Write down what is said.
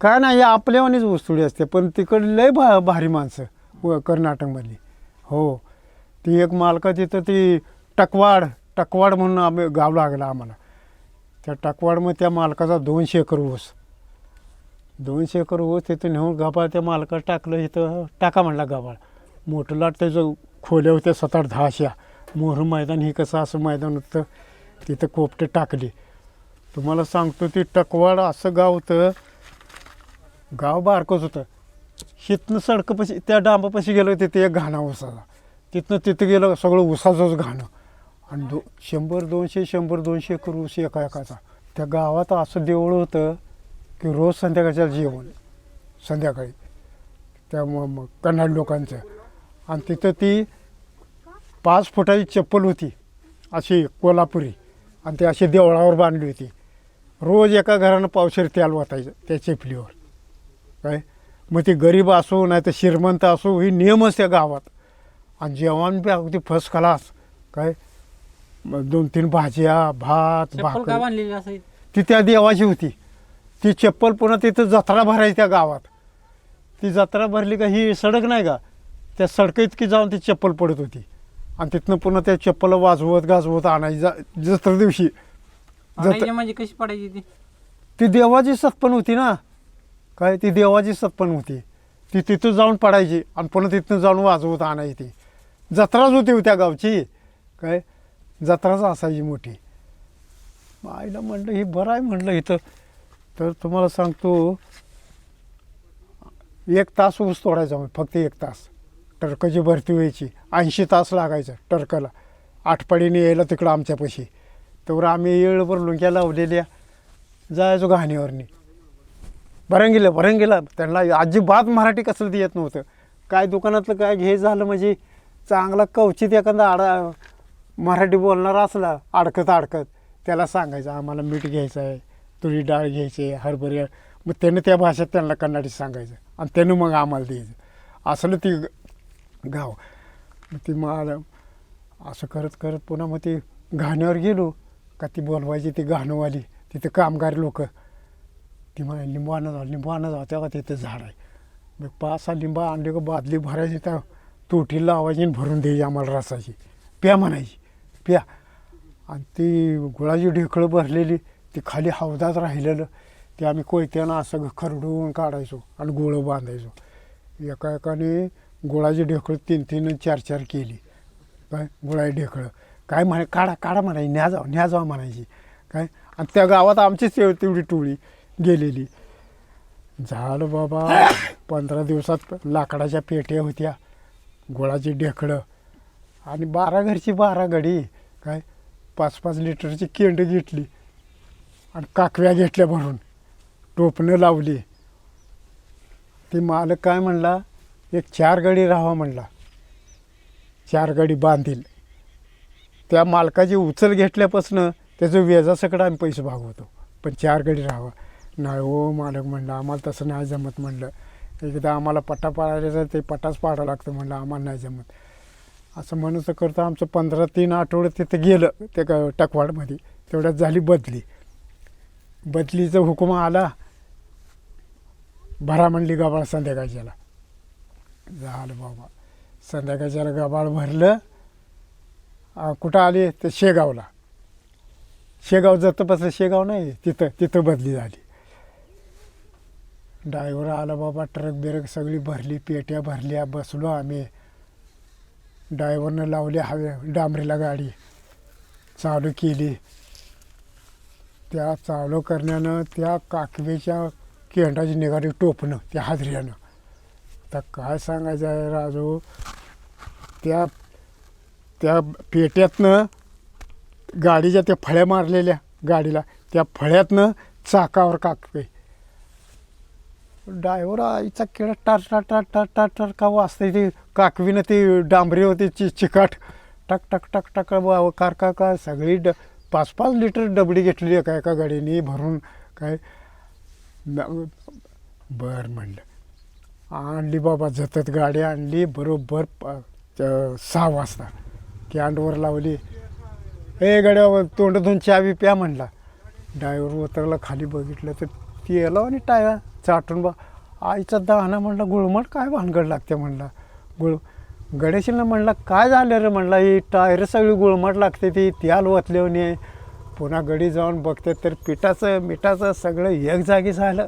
काय नाही आपल्यावानीच वस्तुडी असते पण तिकडे लय भा भारी माणसं व कर्नाटकमधली. हो ती एक मालका तिथं ती टकवाड टकवाड म्हणून आम्ही गाव लागला आम्हाला. त्या टकवाडमध्ये त्या मालकाचा दोनशे एकर ऊस. दोनशे एकर ऊस तिथं नेऊन गबाळ त्या मालकाला टाकलं इथं टाका म्हणला गबाळ. मोठं लाट त्याचं खोल्या होत्या सात आठ दहा अशा. मोहर मैदान हे कसं असं मैदान होतं तिथं कोपटे टाकले. तुम्हाला सांगतो ती टकवाड असं गाव होतं गाव बारकंच होतं हितनं सडकपाशी त्या डांबापाशी गेलो तिथे एक घाणा उसाचा. तिथनं तिथं गेलं सगळं उसाचंच घाणं. आणि दो शंभर दोनशे शंभर दोनशे एकर ऊस एका एकाचा. त्या गावात असं देवळं होतं की रोज संध्याकाळच्या जेवण संध्याकाळी. त्या मग म- कन्नड लोकांचं. आणि तिथं ती पाच फुटाची चप्पल होती अशी कोल्हापुरी. आणि ती अशी देवळावर बांधली होती. रोज एका घरानं पावशेर त्याला वाटायचं त्या चेपलीवर. काय मग ती गरीब असो नाही तर श्रीमंत असो ही नियमच त्या गावात. आणि जेवण बी अगदी फर्स्ट क्लास काय दोन तीन भाज्या भात भाकरी. बांधलेली ती त्या देवाची होती. ती चप्पल पुन्हा तिथं जत्रा भरायची त्या गावात. ती जत्रा भरली का ही सडक नाही का? त्या सडक इतकी जाऊन ती चप्पल पडत होती. आणि तिथनं पुन्हा त्या चप्पल वाजवत गाजवत आणायची जा जत्रा दिवशी. जत्रा आणायची म्हणजे कशी पडायची ती? ती देवाची सत्पन होती ना. काय ती देवाची सत्पन होती. ती तिथं जाऊन पडायची आणि पुन्हा तिथनं जाऊन वाजवत आणायची. ती जत्राच होती त्या गावची. काय? जत्राच असायची मोठी. आईला म्हणलं ही बरं आहे म्हणलं इथं. तर तुम्हाला सांगतो एक तास ऊस तोडायचा मग फक्त एक तास. टर्कची भरती व्हायची. ऐंशी तास लागायचं टर्कला. आठपाडीने यायला तिकडं आमच्यापाशी. तेवढं आम्ही येळभर लुंग्या लावलेल्या जायचो घाणीवरनी. बरंगीला भरंगीला त्यांना अजिबात मराठी कसलं येत नव्हतं. काय दुकानातलं काय घे झालं म्हणजे चांगला कवचित एखादा आडा मराठी बोलणारा असला अडकत अडकत त्याला सांगायचं आम्हाला मीठ घ्यायचं आहे तुरी डाळ घ्यायची आहे हरभरे मग त्यानं त्या भाषेत त्यांना कन्नडी सांगायचं आणि त्यानं मग आम्हाला द्यायचं. असलं ती गाव. मग ती मला असं करत करत पुन्हा मग ती घाण्यावर गेलो. का ती बोलवायची ती घाणवाली तिथे कामगार लोकं. ती म्हणे लिंबू आणा जाऊ लिंबू जाऊ तेव्हा तिथं झाड आहे. मग पाच सहा लिंबा आणले का बादली भरायची त्या तोटी लावायची आणि भरून द्यायची आम्हाला रसाची प्या म्हणायची प्या. आणि ती गुळाची ढेकळं भरलेली ती खाली हौदात राहिलेलं ते आम्ही कोयत्यानं असं खरडून काढायचो आणि गोळं बांधायचो. एका एकाने गुळाची ढेकळं तीन तीन चार चार केली. काय? गुळाची ढेकळं. काय म्हणाय काढा काढा म्हणायची न्या जावा न्या जावा म्हणायची. काय? आणि त्या गावात आमचीच तेवढी टोळी. गेलेली. झालं बाबा पंधरा दिवसात लाकडाच्या पेट्या होत्या गुळाची ढेकळं आणि बारा घरची बारा गडी काय पाच पाच लिटरची केंड घेतली आणि काकव्या घेतल्या भरून टोपणं लावली. ती मालक काय म्हणला एक चार गडी राहावा म्हणला. चार गडी बांधील. त्या मालकाची उचल घेतल्यापासनं त्याचं व्याजासकडं आम्ही पैसे भागवतो पण चार गडी राहावा. नाही हो मालक म्हणलं आम्हाला तसं नाही जमत म्हणलं. एकदा आम्हाला पट्टा पाडायचा ते पट्टाच पाडावं लागतं म्हणलं आम्हाला नाही जमत. असं म्हणून करता आमचं पंधरा तीन आठवडे तिथं गेलं ते क टकवाडमध्ये. तेवढ्यात झाली बदली. बदलीचा हुकुम आला. भरा म्हणली गबाळ संध्याकाळच्याला. झालं बाबा. संध्याकाळच्याला गबाळ भरलं. कुठं आले? तर शेगावला. शेगाव जतपासलं शेगाव नाही तिथं तिथं बदली झाली. ड्रायव्हर आला बाबा ट्रक बिरक सगळी भरली पेट्या भरल्या बसलो आम्ही. ड्रायव्हरनं लावली हवे डांबरीला गाडी चालू केली. त्या चालू करण्यानं त्या काकवेच्या केंडाची निघाली टोपणं त्या हादऱ्यानं आता काय सांगायचं आहे राजू? त्या त्या पेट्यातनं गाडीच्या त्या फळ्या मारलेल्या गाडीला त्या फळ्यातनं चाकावर काकवे. डायव्हर आईचा केळा टार टार टार टार टार टार का वाजते ते काकवीनं ती डांबरी होती चि चिकाट. टक टक टक टक वा- कार का का सगळी ड पाच पाच लिटर डबडी घेतली एका एका गाडीने भरून काय बरं म्हणलं. आणली बाबा जतत गाडी आणली बरोबर प- च- सहा वाजता. कॅन्डवर लावली. ए गाड्या तोंड धुवून चावी प्या म्हणला. ड्रायव्हर उतरला खाली बघितलं तर केलं आणि टाया चाटून बा. आईचा दहाना म्हणलं गुळमट काय भानगड लागते? म्हणलं. गुळ गणेशीनं म्हणलं काय झालं रे? म्हणलं ही टायर सगळी गुळमट लागते ती त्याल वतल्यावर पुन्हा गडी जाऊन बघते तर पिठाचं मिठाचं सगळं एक जागी झालं.